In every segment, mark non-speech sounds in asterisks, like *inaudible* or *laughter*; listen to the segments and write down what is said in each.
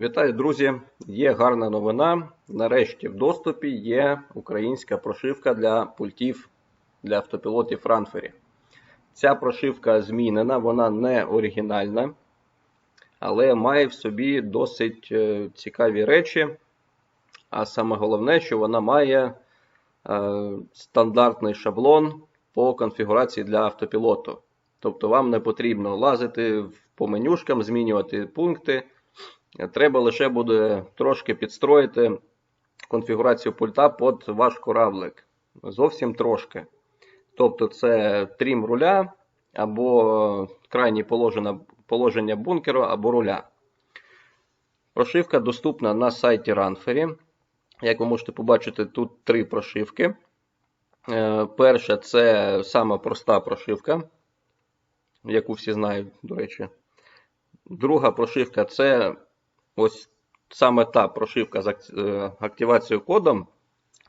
Вітаю, друзі! Є гарна новина. Нарешті в доступі є українська прошивка для пультів для автопілотів Ранфері. Ця прошивка змінена, вона не оригінальна, але має в собі досить е, цікаві речі. А саме головне, що вона має е, стандартний шаблон по конфігурації для автопілоту. Тобто вам не потрібно лазити по менюшкам, змінювати пункти. Треба лише буде трошки підстроїти конфігурацію пульта під ваш кораблик. Зовсім трошки. Тобто це трім руля, або крайнє положення, бункеру, або руля. Прошивка доступна на сайті Runferry. Як ви можете побачити, тут три прошивки. Е, Перша це сама проста прошивка, яку всі знають, до речі. Друга прошивка це ось саме та прошивка з е, активацією кодом,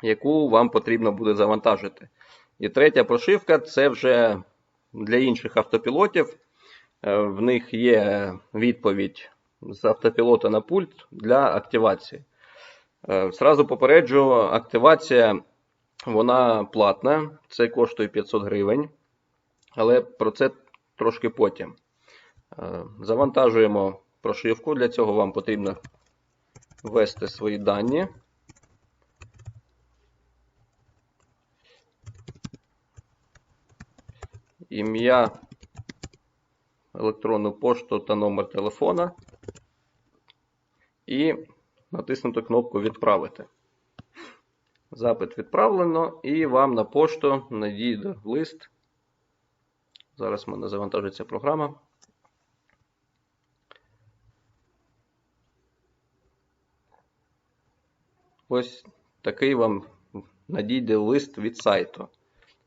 яку вам потрібно буде завантажити. І третя прошивка це вже для інших автопілотів. Е, В них є відповідь з автопілота на пульт для активації. Е, Зразу попереджу, активація вона платна, це коштує 500 гривень, але про це трошки потім. Е, Завантажуємо прошивку. Для цього вам потрібно ввести свої дані. Ім'я, електронну пошту та номер телефона. І натиснути кнопку Відправити. Запит відправлено, і вам на пошту надійде лист. Зараз в мене завантажиться програма. Ось такий вам надійде лист від сайту.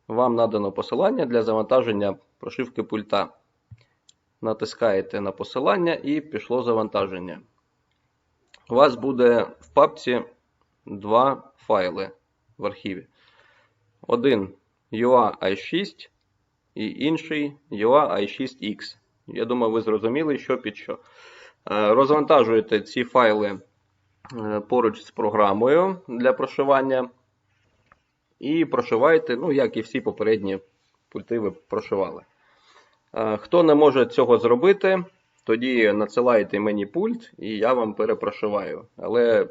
Вам надано посилання для завантаження прошивки пульта. Натискаєте на посилання і пішло завантаження. У вас буде в папці два файли в архіві. Один UA i6 і інший UA i6X. Я думаю, ви зрозуміли, що під що. Е, Розвантажуєте ці файли поруч з програмою для прошивання. І прошиваєте, ну, як і всі попередні пульти ви прошивали. Е, Хто не може цього зробити, тоді надсилаєте мені пульт, і я вам перепрошиваю. Але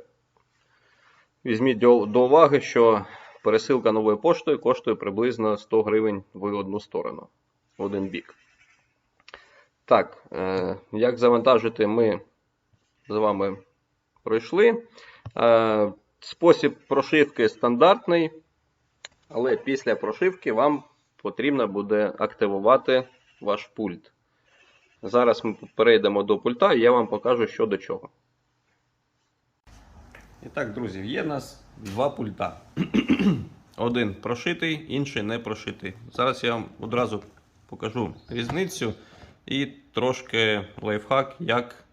візьміть до, до уваги, що пересилка новою поштою коштує приблизно 100 гривень в одну сторону, в один бік. Так, е, як завантажити, ми з вами пройшли. Е, спосіб прошивки стандартний, але після прошивки вам потрібно буде активувати ваш пульт. Зараз ми перейдемо до пульта і я вам покажу, що до чого. І так, друзі, є в нас два пульта. *clears throat* Один прошитий, інший не прошитий. Зараз я вам одразу покажу різницю і трошки лайфхак, як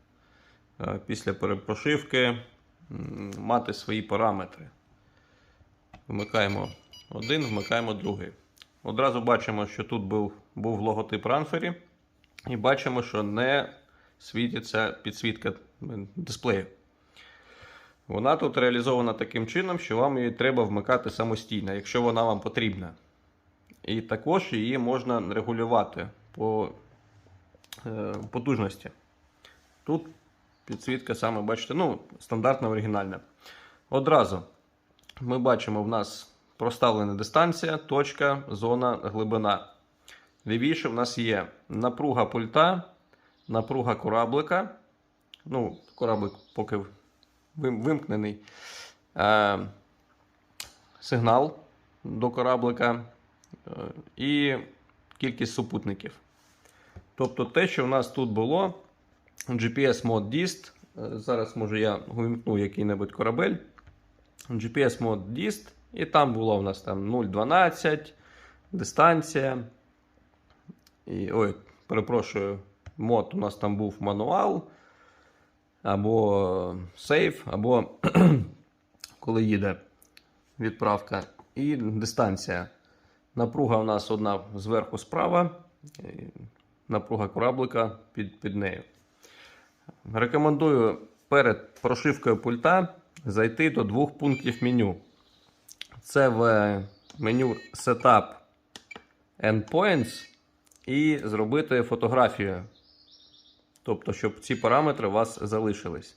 після перепрошивки мати свої параметри. Вмикаємо один, вмикаємо другий. Одразу бачимо, що тут був, був логотип Ранфері. І бачимо, що не світиться підсвітка дисплею. Вона тут реалізована таким чином, що вам її треба вмикати самостійно, якщо вона вам потрібна. І також її можна регулювати по е, потужності. Тут підсвітка саме, бачите, ну, стандартна оригінальна. Одразу ми бачимо, в нас проставлена дистанція, точка, зона, глибина. Лівіше в нас є напруга пульта, напруга кораблика. Ну, кораблик поки вимкнений. Е, сигнал до кораблика е, і кількість супутників. Тобто те, що в нас тут було, GPS мод DIST. Зараз, може, я вимкну який-небудь корабель. GPS мод DIST. І там було у нас там 0,12, дистанція. І, ой, перепрошую, мод у нас там був мануал, або сейф, або *clears throat* коли їде відправка. І дистанція. Напруга у нас одна зверху справа, напруга кораблика під, під нею. Рекомендую перед прошивкою пульта зайти до двох пунктів меню. Це в меню Setup Endpoints і зробити фотографію. Тобто, щоб ці параметри у вас залишились.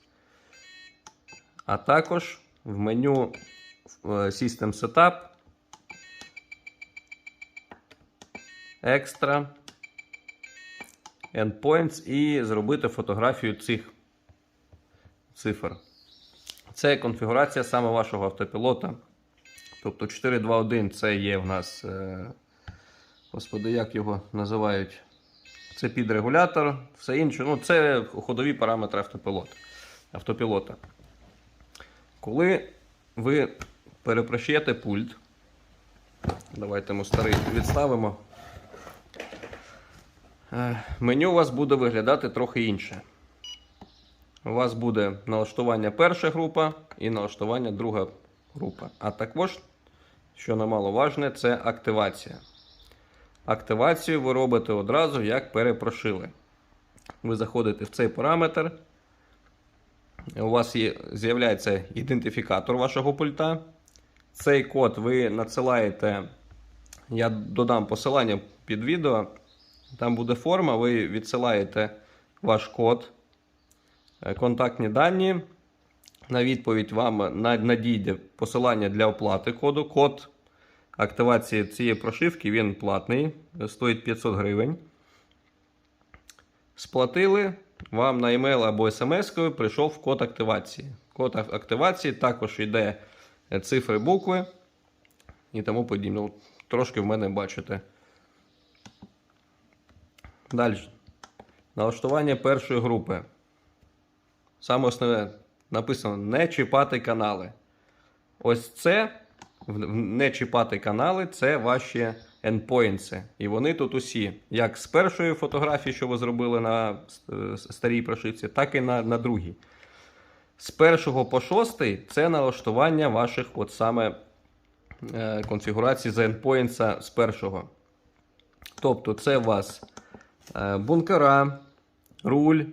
А також в меню е, System Setup Extra Endpoints і зробити фотографію цих цифр. Це конфігурація саме вашого автопілота. Тобто 4.2.1 це є в нас, е, господи, як його називають? Це підрегулятор, все інше. Ну, це ходові параметри автопілота. автопілота. Коли ви перепрощуєте пульт, давайте ми старий відставимо. Е, Меню у вас буде виглядати трохи інше. У вас буде налаштування перша група і налаштування друга група. А також, що немаловажне, це активація. Активацію ви робите одразу, як перепрошили. Ви заходите в цей параметр. У вас з'являється ідентифікатор вашого пульта. Цей код ви надсилаєте. Я додам посилання під відео. Там буде форма, ви відсилаєте ваш код, е, контактні дані. На відповідь вам надійде посилання для оплати коду. Код активації цієї прошивки він платний, стоїть 500 гривень. Сплатили, вам на емейл або смс-кою прийшов код активації. Код активації також йде е, цифри, букви і тому подібне. Трошки в мене бачите. Далі. Налаштування першої групи. Саме основне написано не чіпати канали. Ось це не чіпати канали це ваші endpoints. І вони тут усі, як з першої фотографії, що ви зробили на е, старій прошивці, так і на, на другій. З першого по шостий це налаштування ваших от саме е, конфігурацій за endpoints з першого. Тобто, це у вас бункера, руль,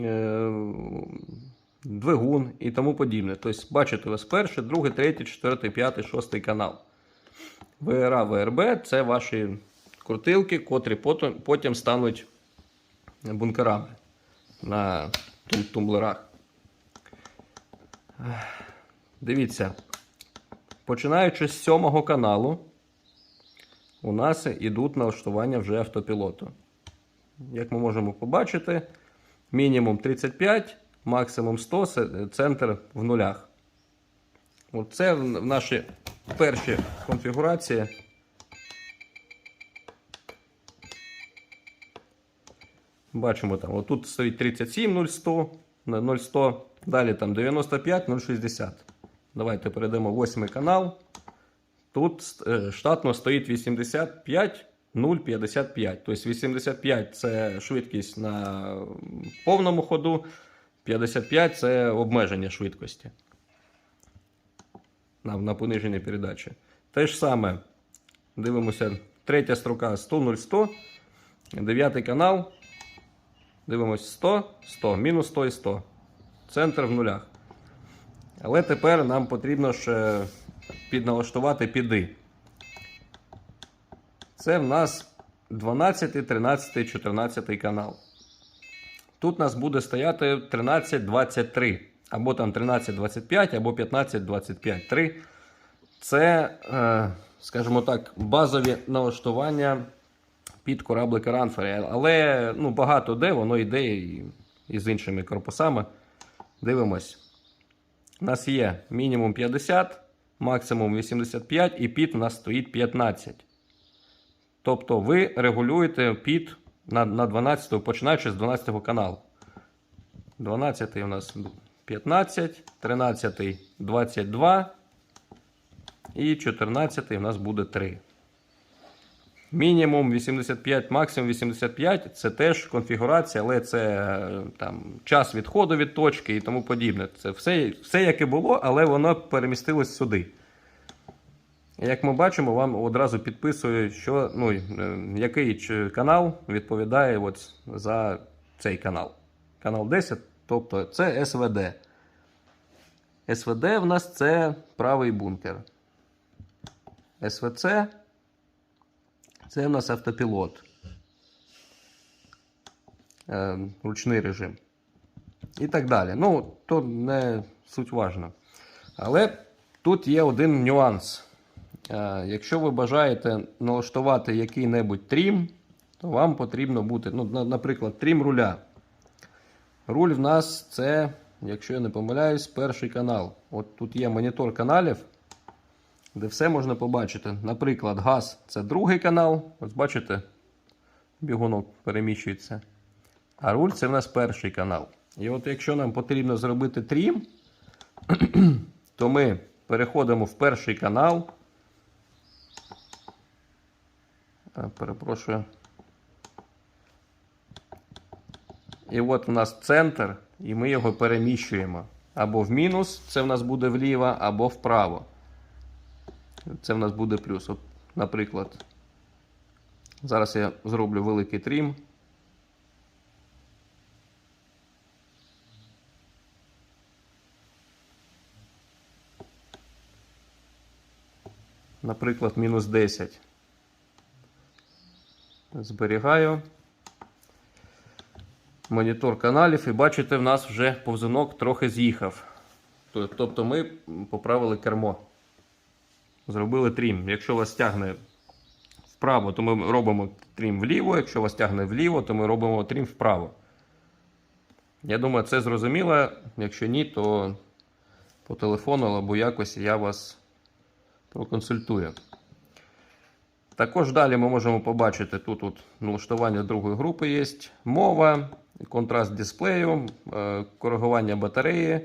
е, двигун і тому подібне. Тобто, бачите, у вас перший, другий, третій, четвертий, п'ятий, шостий канал. ВРА, ВРБ це ваші крутилки, котрі потім, стануть бункерами на тумблерах. Дивіться, починаючи з сьомого каналу, у нас ідуть налаштування вже автопілоту. Як ми можемо побачити, мінімум 35, максимум 100, центр в нулях. Оце в наші перші конфігурації. Бачимо там, отут стоїть 37 0100, на 0100, далі там 95 060. Давайте перейдемо в восьмий канал. Тут е, штатно стоїть 85 055. Тобто 85 це швидкість на повному ходу, 55 це обмеження швидкості на, на пониженій передачі. Те ж саме. Дивимося, третя строка 100 0100, дев'ятий канал. Дивимося 100, 100, мінус 100 і 100. Центр в нулях. Але тепер нам потрібно ще підналаштувати піди. Це в нас 12, 13, 14 канал. Тут у нас буде стояти 1323. Або там 1325, або 1525. 3. Це, е, скажімо так, базові налаштування під кораблика Ранфері. Але ну, багато де воно йде і з іншими корпусами. Дивимось. У нас є мінімум 50, максимум 85 і під у нас стоїть 15. Тобто ви регулюєте під на, на 12, починаючи з 12 каналу. 12 у нас 15, 13 22 і 14 у нас буде 3. Мінімум 85, максимум 85 це теж конфігурація, але це е, там, час відходу від точки і тому подібне. Це все, все як і було, але воно перемістилось сюди. Як ми бачимо, вам одразу підписує, що, ну, е, який канал відповідає от за цей канал. Канал 10 Тобто це СВД. СВД в нас це правий бункер. СВЦ це в нас автопілот. Е, ручний режим. І так далі. Ну, то не суть важно. Але тут є один нюанс. Е, Якщо ви бажаєте налаштувати який-небудь трім, то вам потрібно бути, ну, наприклад, трім руля. Руль в нас це, якщо я не помиляюсь, перший канал. От тут є монітор каналів, де все можна побачити. Наприклад, газ це другий канал. Ось бачите, бігунок переміщується. А руль це в нас перший канал. І от якщо нам потрібно зробити трім, *clears throat* то ми переходимо в перший канал. А, перепрошую. І от у нас центр, і ми його переміщуємо. Або в мінус, це в нас буде вліво, або вправо. Це в нас буде плюс. От, наприклад, зараз я зроблю великий трім. Наприклад, мінус 10. Зберігаю. Монітор каналів, і бачите, в нас вже повзунок трохи з'їхав. Тобто ми поправили кермо. Зробили трім. Якщо вас тягне вправо, то ми робимо трім вліво. Якщо вас тягне вліво, то ми робимо трім вправо. Я думаю, це зрозуміло. Якщо ні, то по телефону або якось я вас проконсультую. Також далі ми можемо побачити тут от налаштування другої групи є. Мова, контраст дисплею, е, коригування батареї.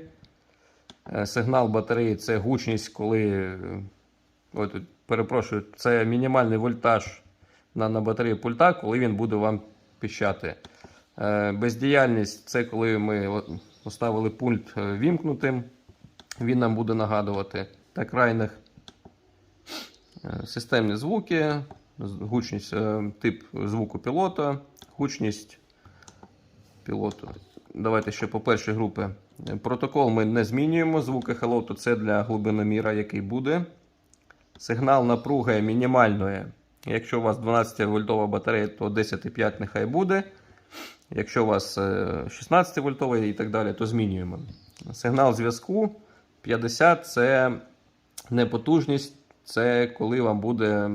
Е, Сигнал батареї це гучність, коли. е, Ой, перепрошую, це мінімальний вольтаж на, на батареї пульта, коли він буде вам піщати. Бездіяльність це коли ми поставили пульт вімкнутим. Він нам буде нагадувати та крайних. Е, Системні звуки, гучність, е, тип звуку пілота, гучність пілоту. Давайте ще по першій групі. Е, Протокол ми не змінюємо. Звук ехолоту це для глибиноміра, який буде. Сигнал напруги мінімальної. Якщо у вас 12 вольтова батарея, то 10,5 нехай буде. Якщо у вас 16 вольтовий і так далі, то змінюємо. Сигнал зв'язку 50 це не потужність, це коли вам буде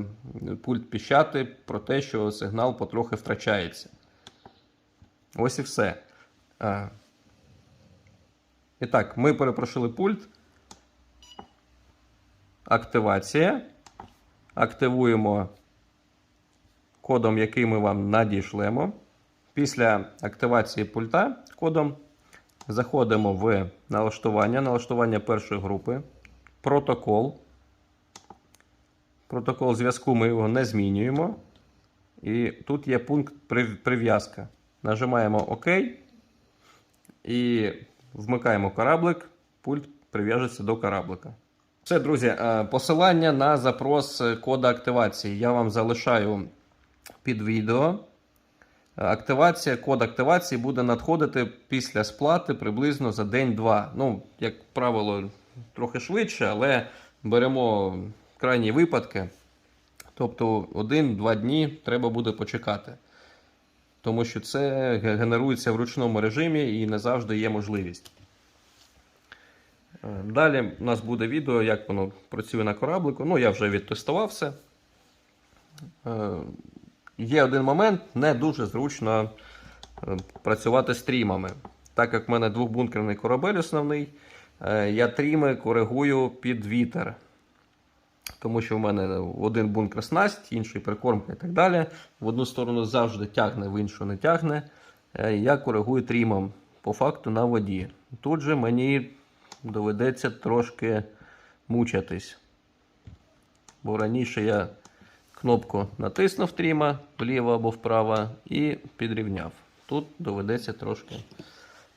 пульт піщати про те, що сигнал потрохи втрачається. Ось і все. І так, ми перепрошили пульт. Активація. Активуємо кодом, який ми вам надішлемо. Після активації пульта кодом заходимо в налаштування, налаштування першої групи, протокол. Протокол зв'язку ми його не змінюємо. І тут є пункт прив'язка. Нажимаємо ОК і вмикаємо кораблик. Пульт прив'яжеться до кораблика. Все, друзі, е, посилання на запрос кода активації я вам залишаю під відео. Активація, код активації буде надходити після сплати приблизно за день-два. Ну, як правило, трохи швидше, але беремо крайні випадки. Тобто один-два дні треба буде почекати. Тому що це генерується в ручному режимі і не завжди є можливість. Е, Далі у нас буде відео, як воно працює на кораблику. Ну, я вже відтестував все. Е, Є один момент, не дуже зручно е, працювати з трімами. Так як в мене двохбункерний корабель основний, я тріми коригую під вітер. Тому що в мене один бункер снасть, інший прикормка і так далі. В одну сторону завжди тягне, в іншу не тягне. Е, Я коригую трімом по факту на воді. Тут же мені доведеться трошки мучатись. Бо раніше я кнопку натиснув тріма вліво або вправо і підрівняв. Тут доведеться трошки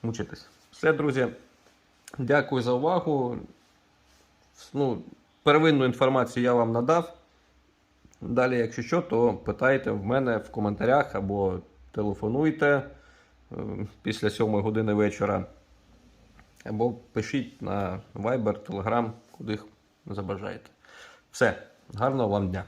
мучитись. Все, друзі. Дякую за увагу. Ну, первинну інформацію я вам надав. Далі, якщо що, то питайте в мене в коментарях або телефонуйте е, після 7 години вечора. або пишіть на Viber, Telegram, куди забажаєте. Все, гарного вам дня!